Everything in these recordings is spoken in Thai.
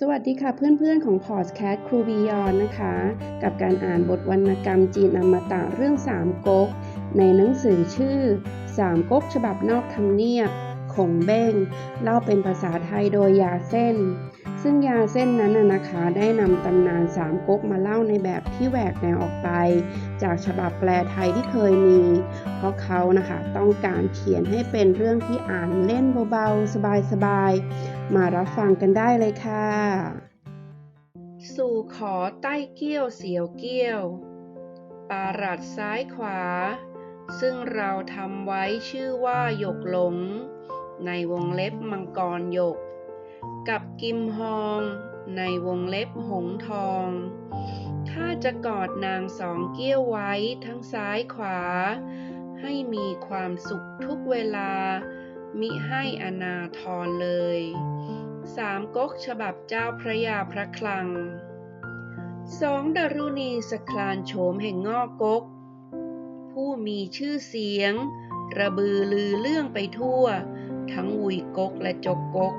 สวัสดีค่ะเพื่อนๆของพอดแคสต์ครูบียอนนะคะ กับการอ่านบทวรรณกรรมจีนอมตะเรื่องสามก๊ก ในหนังสือชื่อสามก๊กฉบับนอกทำเนียบขงเบ้งเล่าเป็นภาษาไทยโดยยาเส้น ซึ่งยาเส้นนั้นนะนะคะได้นำตำนานสามก๊กมาเล่าในแบบที่แหวกแนวออกไป จากฉบับแปลไทยที่เคยมี เพราะเขานะคะต้องการเขียนให้เป็นเรื่องที่อ่านเล่นเบาๆ สบายๆ มารับฟังกันได้เลยค่ะ สู่ขอใต้เกี้ยวเสียวเกี้ยวปารัดซ้ายขวา ซึ่งเราทำไว้ชื่อว่าหยกหลง ในวงเล็บมังกรหยก กับกิมฮองในวงเล็บหงทองถ้าจะกอดนางสองเกี้ยวไว้ทั้งซ้ายขวา ให้มีความสุขทุกเวลา มิให้อนาทรเลยสามก๊กฉบับเจ้าพระยาพระคลังสองดารุณีสคลานโฉมแห่งงอกก๊กผู้มีชื่อเสียง ระบือลือเรื่องไปทั่ว ทั้งวุยก๊กและจกก๊ก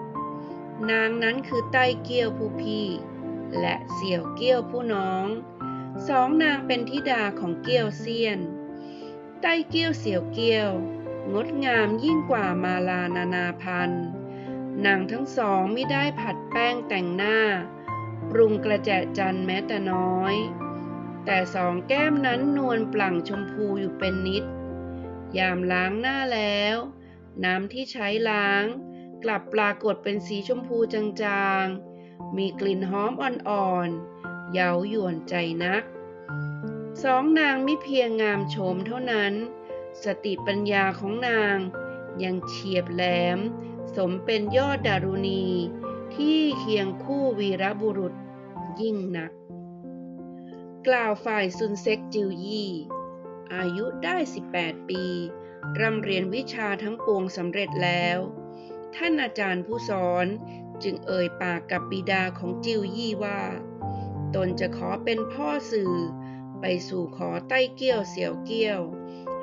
นางนั้นคือใต้เกี้ยวผู้พี่ และเสี่ยวเกี้ยวผู้น้อง สองนางเป็นธิดาของเกี้ยวเซียนใต้เกี้ยวเสี่ยวเกี้ยว งดงามยิ่งกว่ามาลานานาพันธ์นางทั้งสองไม่ได้ผัดแป้งแต่งหน้า ปรุงกระแจจันแม้แต่น้อย แต่สองแก้มนั้นนวลปลั่งชมพูอยู่เป็นนิด ยามล้างหน้าแล้ว น้ำที่ใช้ล้าง กลับปรากฏเป็นสีชมพูจางๆ มีกลิ่นหอมอ่อนๆ เย้ายวนใจนัก สองนางไม่เพียงงามโฉมเท่านั้น สติปัญญาของนางยังเฉียบแหลม สมเป็นยอดดารุณี ที่เคียงคู่วีรบุรุษยิ่งนัก กล่าวฝ่ายซุนเซ็กจิวยี่ อายุได้ 18 ปี ร่ำเรียนวิชาทั้งปวงสำเร็จแล้ว ท่านอาจารย์ผู้สอนจึงเอ่ยปากกับบิดาของจิวยี่ว่า ตนจะขอเป็นพ่อสื่อ ไปสู่ขอใต้เกี้ยวเสียวเกี้ยว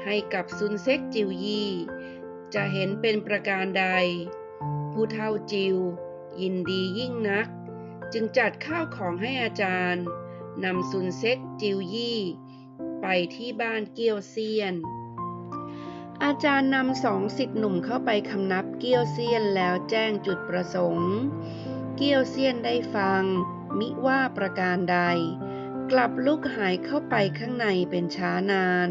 ให้กับซุนเซ็กจิวยี่ จะเห็นเป็นประการใด ผู้เฒ่าจิว ยินดียิ่งนัก จึงจัดข้าวของให้อาจารย์นำซุนเซ็กจิวยี่ ไปที่บ้านเกี้ยวเซียน อาจารย์นำสองสิทธิหนุ่มเข้าไปคำนับเกี้ยวเซียนแล้วแจ้งจุดประสงค์ เกี้ยวเซียนได้ฟัง มิว่าประการใด กลับลุกหายเข้าไปข้างในเป็นช้านาน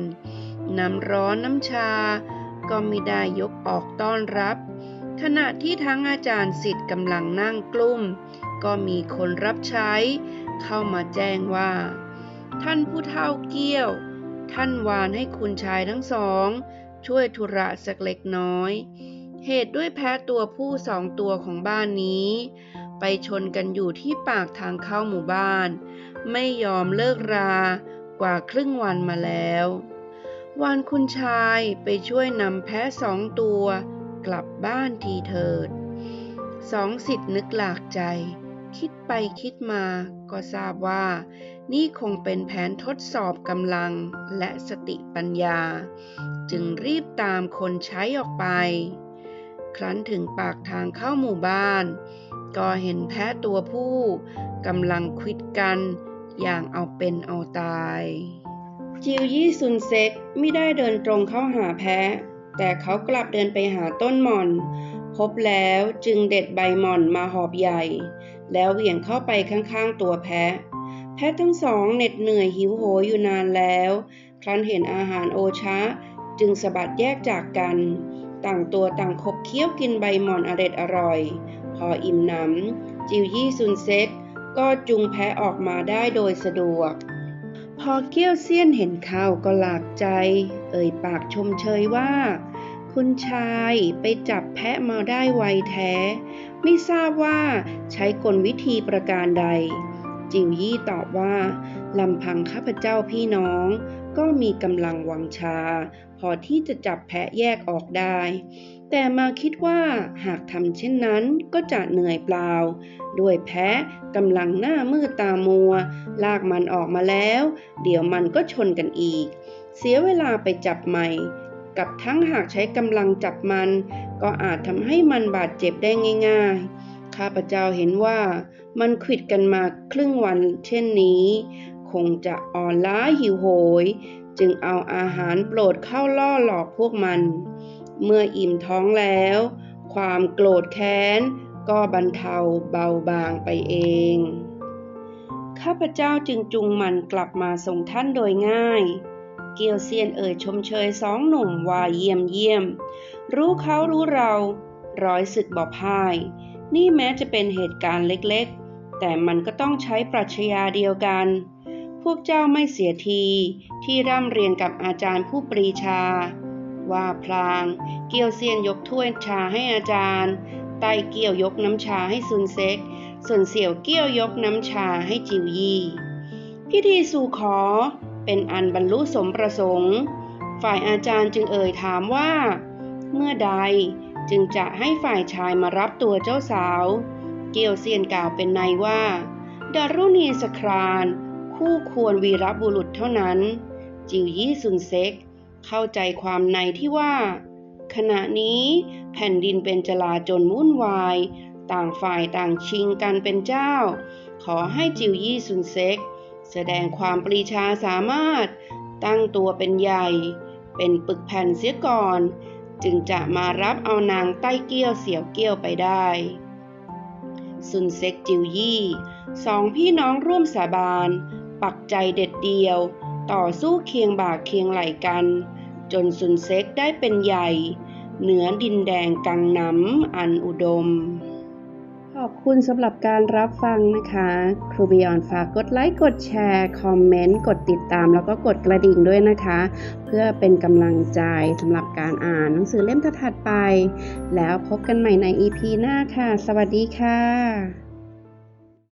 น้ำร้อนน้ำชา ก็มิได้ยกออกต้อนรับ ขณะที่ทั้งอาจารย์สิทธิ์กำลังนั่งกลุ้มก็มีคนรับใช้ เข้ามาแจ้งว่า ท่านผู้เฒ่าเกี้ยว ท่านวานให้คุณชายทั้งสอง ช่วยธุระสักเล็กน้อย เหตุด้วยแพ้ตัวผู้สองตัวของบ้านนี้ ไปชนกันอยู่ที่ปากทางเข้าหมู่บ้าน ไม่ยอมเลิกรากว่าครึ่งวันมาแล้ว วานคุณชายไปช่วยนำแพ้สองตัวกลับบ้านทีเถิด สองสิทธิ์นึกหลากใจ คิดไปคิดมาก็ทราบว่า นี่คงเป็นแผนทดสอบกำลังและสติปัญญา จึงรีบตามคนใช้ออกไป ครั้นถึงปากทางเข้าหมู่บ้าน ก็เห็นแพ้ตัวผู้กำลังควิดกันอย่างเอาเป็นเอาตาย จิวยี่ซุนเซ็กไม่ได้เดินตรงเข้าหาแพะแต่เขากลับเดินไปหาต้นหม่อน พบแล้วจึงเด็ดใบหม่อนมาหอบใหญ่ แล้วเหวี่ยงเข้าไปข้างๆตัวแพ้ แพะทั้งสองเหน็ดเหนื่อยหิวโหยอยู่นานแล้ว ครั้นเห็นอาหารโอชะ จึงสะบัดแยกจากกัน ต่างตัวต่างขบเคี้ยวกินใบหม่อนอร็ดอร่อย พออิ่มหนำจิวยี่ซุนเซ็กก็จุงแพะออกมาได้โดยสะดวก พอเกี้ยวเซียนเห็นข้าวก็หลากใจ เอ่ยปากชมเชยว่า คุณชายไปจับแพะมาได้ไวแท้ ไม่ทราบว่าใช้กลวิธีประการใด จิวยี่ตอบว่าลำพังข้าพเจ้าพี่น้อง ก็มีกำลังวังชา พอที่จะจับแพะแยกออกได้ แต่มาคิดว่าหากทำเช่นนั้นก็จะเหนื่อยเปล่า ด้วยแพะกำลังหน้ามืดตามัว ลากมันออกมาแล้ว เดี๋ยวมันก็ชนกันอีก เสียเวลาไปจับใหม่กับทั้งหากใช้กำลังจับมัน ก็อาจทำให้มันบาดเจ็บได้ง่าย ๆ ข้าพเจ้าเห็นว่ามันขิดกันมาครึ่งวันเช่นนี้ คงจะอ่อนล้าหิวโหย จึงเอาอาหารโปรดเข้าล่อหลอกพวกมัน เมื่ออิ่มท้องแล้ว ความโกรธแค้น ก็บรรเทาเบาบางไปเอง ข้าพเจ้าจึงจุงมันกลับมาส่งท่านโดยง่าย เกียวเซียนเอ่ยชมเชยสองหนุ่มว่าเยี่ยมเยี่ยม รู้เขารู้เรา ร้อยศึกบ่พ่าย นี่แม้จะเป็นเหตุการณ์เล็กๆ แต่มันก็ต้องใช้ปรัชญาเดียวกัน พวกเจ้าไม่เสียทีที่ร่ำเรียนกับอาจารย์ผู้ปรีชา ว่าพลาง เกียวเซียนยกถ้วยชาให้อาจารย์ไตเกี่ยวยกน้ำชาให้ซุนเซ็ก ส่วนเสี่ยวเกี้ยวยกน้ำชาให้จิวยี่ พิธีสู่ขอเป็นอันบรรลุสมประสงค์ ฝ่ายอาจารย์จึงเอ่ยถามว่า เมื่อใด จึงจะให้ฝ่ายชายมารับตัวเจ้าสาว เกียวเซียนกล่าวเป็นในว่าดารุณีสครานคู่ควรวีรบุรุษเท่านั้น จิวยี่ซุนเซ็กเข้าใจความในที่ว่า ขณะนี้แผ่นดินเป็นจลาจลวุ่นวาย ต่างฝ่ายต่างชิงกันเป็นเจ้า ขอให้จิวยี่ซุนเซ็กแสดงความปรีชาสามารถตั้งตัวเป็นใหญ่ เป็นปึกแผ่นเสียก่อน จึงจะมารับเอานางใต้เกี้ยวเสี่ยวเกี้ยวไปได้ซุนเซ็กจิวยี่สองพี่น้องร่วมสาบาน ปักใจเด็ดเดียว ต่อสู้เคียงบ่าเคียงไหลกัน จนซุนเซ็กได้เป็นใหญ่ เหนือดินแดงกังน้ำอันอุดม ขอบคุณสำหรับการรับฟังนะคะครูบีออนฝากกดไลค์ กดแชร์ คอมเมนต์ กดติดตาม แล้วก็กดกระดิ่งด้วยนะคะ เพื่อเป็นกำลังใจสำหรับการอ่านหนังสือเล่มถัดไป แล้วพบกันใหม่ใน EP หน้าค่ะ สวัสดีค่ะ